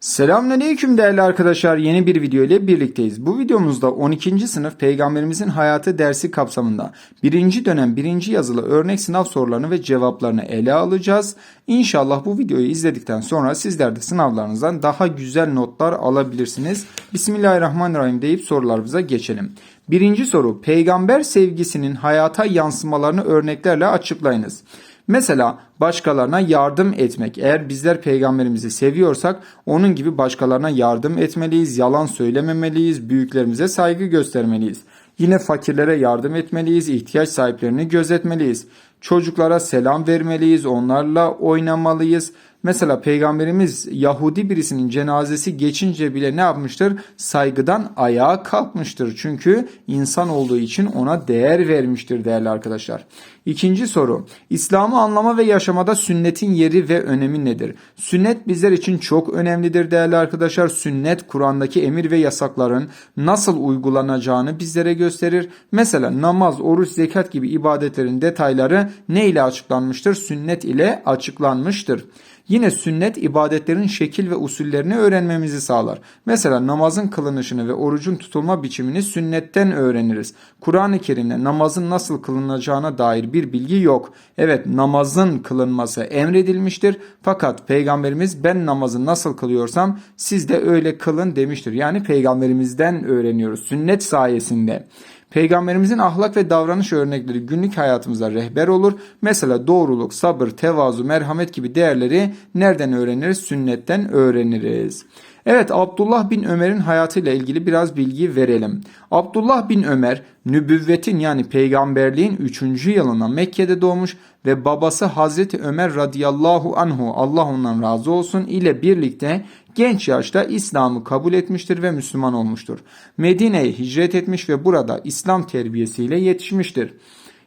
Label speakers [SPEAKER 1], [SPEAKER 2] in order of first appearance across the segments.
[SPEAKER 1] Selamünaleyküm değerli arkadaşlar. Yeni bir video ile birlikteyiz. Bu videomuzda 12. sınıf Peygamberimizin Hayatı dersi kapsamında 1. dönem 1. yazılı örnek sınav sorularını ve cevaplarını ele alacağız. İnşallah bu videoyu izledikten sonra sizler de sınavlarınızdan daha güzel notlar alabilirsiniz. Bismillahirrahmanirrahim deyip sorularımıza geçelim. Birinci soru Peygamber sevgisinin hayata yansımalarını örneklerle açıklayınız. Mesela başkalarına yardım etmek. Eğer bizler peygamberimizi seviyorsak onun gibi başkalarına yardım etmeliyiz, yalan söylememeliyiz, büyüklerimize saygı göstermeliyiz. Yine fakirlere yardım etmeliyiz, ihtiyaç sahiplerini gözetmeliyiz. Çocuklara selam vermeliyiz, onlarla oynamalıyız. Mesela peygamberimiz Yahudi birisinin cenazesi geçince bile ne yapmıştır? Saygıdan ayağa kalkmıştır. Çünkü insan olduğu için ona değer vermiştir değerli arkadaşlar. İkinci soru. İslam'ı anlama ve yaşamada sünnetin yeri ve önemi nedir? Sünnet bizler için çok önemlidir değerli arkadaşlar. Sünnet Kur'an'daki emir ve yasakların nasıl uygulanacağını bizlere gösterir. Mesela namaz, oruç, zekat gibi ibadetlerin detayları ne ile açıklanmıştır? Sünnet ile açıklanmıştır. Yine sünnet ibadetlerin şekil ve usullerini öğrenmemizi sağlar. Mesela namazın kılınışını ve orucun tutulma biçimini sünnetten öğreniriz. Kur'an-ı Kerim'de namazın nasıl kılınacağına dair bir bilgi yok. Evet namazın kılınması emredilmiştir. Fakat peygamberimiz ben namazı nasıl kılıyorsam siz de öyle kılın demiştir. Yani peygamberimizden öğreniyoruz sünnet sayesinde. Peygamberimizin ahlak ve davranış örnekleri günlük hayatımıza rehber olur. Mesela doğruluk, sabır, tevazu, merhamet gibi değerleri nereden öğreniriz? Sünnetten öğreniriz. Evet Abdullah bin Ömer'in hayatıyla ilgili biraz bilgi verelim. Abdullah bin Ömer nübüvvetin yani peygamberliğin 3. yılına Mekke'de doğmuş ve babası Hazreti Ömer radıyallahu anhu Allah ondan razı olsun ile birlikte genç yaşta İslam'ı kabul etmiştir ve Müslüman olmuştur. Medine'ye hicret etmiş ve burada İslam terbiyesiyle yetişmiştir.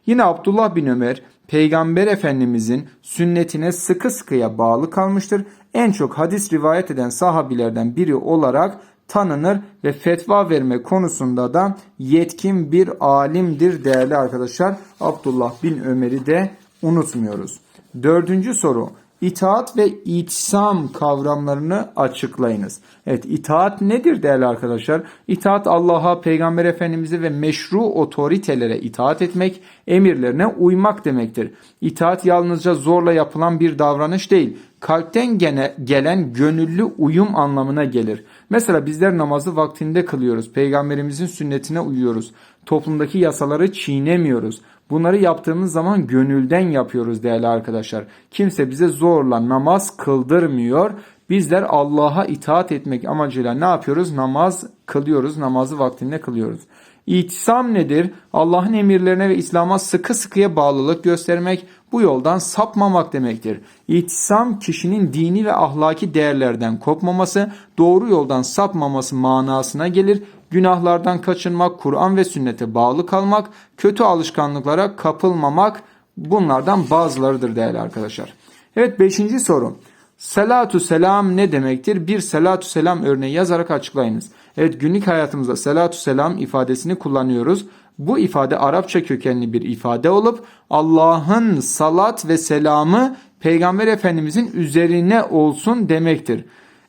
[SPEAKER 1] Yine Abdullah bin Ömer Peygamber Efendimizin sünnetine sıkı sıkıya bağlı kalmıştır. En çok hadis rivayet eden sahabilerden biri olarak tanınır ve fetva verme konusunda da yetkin bir alimdir değerli arkadaşlar. Abdullah bin Ömer'i de unutmuyoruz. Dördüncü soru. İtaat ve itisam kavramlarını açıklayınız. Evet itaat nedir değerli arkadaşlar? İtaat Allah'a, Peygamber Efendimiz'e ve meşru otoritelere itaat etmek, emirlerine uymak demektir. İtaat yalnızca zorla yapılan bir davranış değil, kalpten gene, gelen gönüllü uyum anlamına gelir. Mesela bizler namazı vaktinde kılıyoruz, Peygamberimizin sünnetine uyuyoruz, toplumdaki yasaları çiğnemiyoruz. Bunları yaptığımız zaman gönülden yapıyoruz değerli arkadaşlar. Kimse bize zorla namaz kıldırmıyor. Bizler Allah'a itaat etmek amacıyla ne yapıyoruz? Namaz kılıyoruz. Namazı vaktinde kılıyoruz. İtisam nedir? Allah'ın emirlerine ve İslam'a sıkı sıkıya bağlılık göstermek, bu yoldan sapmamak demektir. İtisam kişinin dini ve ahlaki değerlerden kopmaması, doğru yoldan sapmaması manasına gelir. Günahlardan kaçınmak, Kur'an ve sünnete bağlı kalmak, kötü alışkanlıklara kapılmamak bunlardan bazılarıdır değerli arkadaşlar. Evet beşinci soru. Selatu selam ne demektir? Bir selatu selam örneği yazarak açıklayınız. Evet günlük hayatımızda selatu selam ifadesini kullanıyoruz. Bu ifade Arapça kökenli bir ifade olup Allah'ın salat ve selamı Peygamber Efendimizin üzerine olsun demektir.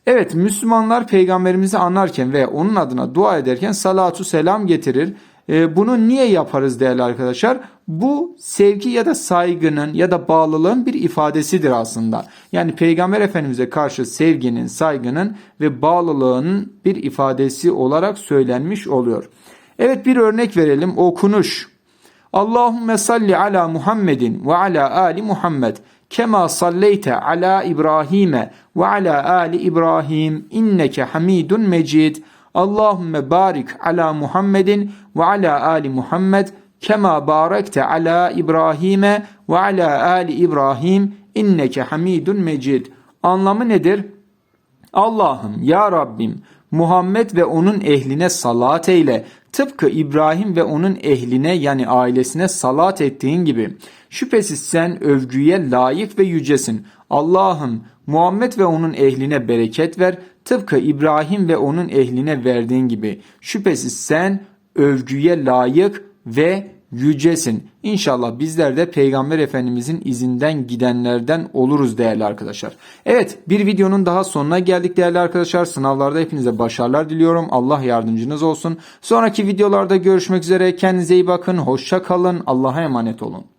[SPEAKER 1] Evet Müslümanlar peygamberimizi anarken ve onun adına dua ederken salatu selam getirir. E, bunu niye yaparız değerli arkadaşlar? Bu sevgi ya da saygının ya da bağlılığın bir ifadesidir aslında. Yani Peygamber Efendimiz'e karşı sevginin, saygının ve bağlılığın bir ifadesi olarak söylenmiş oluyor. Evet bir örnek verelim. Okunuş. Allahümme salli ala Muhammedin ve ala ali Muhammed kema salleyte ala İbrahim'e ve ala ali İbrahim inneke hamidun mecid. Allahümme barik ala Muhammedin ve ala ali Muhammed kema barekte ala İbrahim'e ve ala ali İbrahim inneke hamidun mecid. Anlamı nedir? Allah'ım ya Rabbim Muhammed ve onun ehline salat eyle. Tıpkı İbrahim ve onun ehline yani ailesine salat ettiğin gibi. Şüphesiz sen övgüye layık ve yücesin. Allah'ım Muhammed ve onun ehline bereket ver. Tıpkı İbrahim ve onun ehline verdiğin gibi. Şüphesiz sen övgüye layık ve yücesin. İnşallah bizler de Peygamber Efendimizin izinden gidenlerden oluruz değerli arkadaşlar. Evet bir videonun daha sonuna geldik değerli arkadaşlar. Sınavlarda hepinize başarılar diliyorum. Allah yardımcınız olsun. Sonraki videolarda görüşmek üzere. Kendinize iyi bakın. Hoşça kalın. Allah'a emanet olun.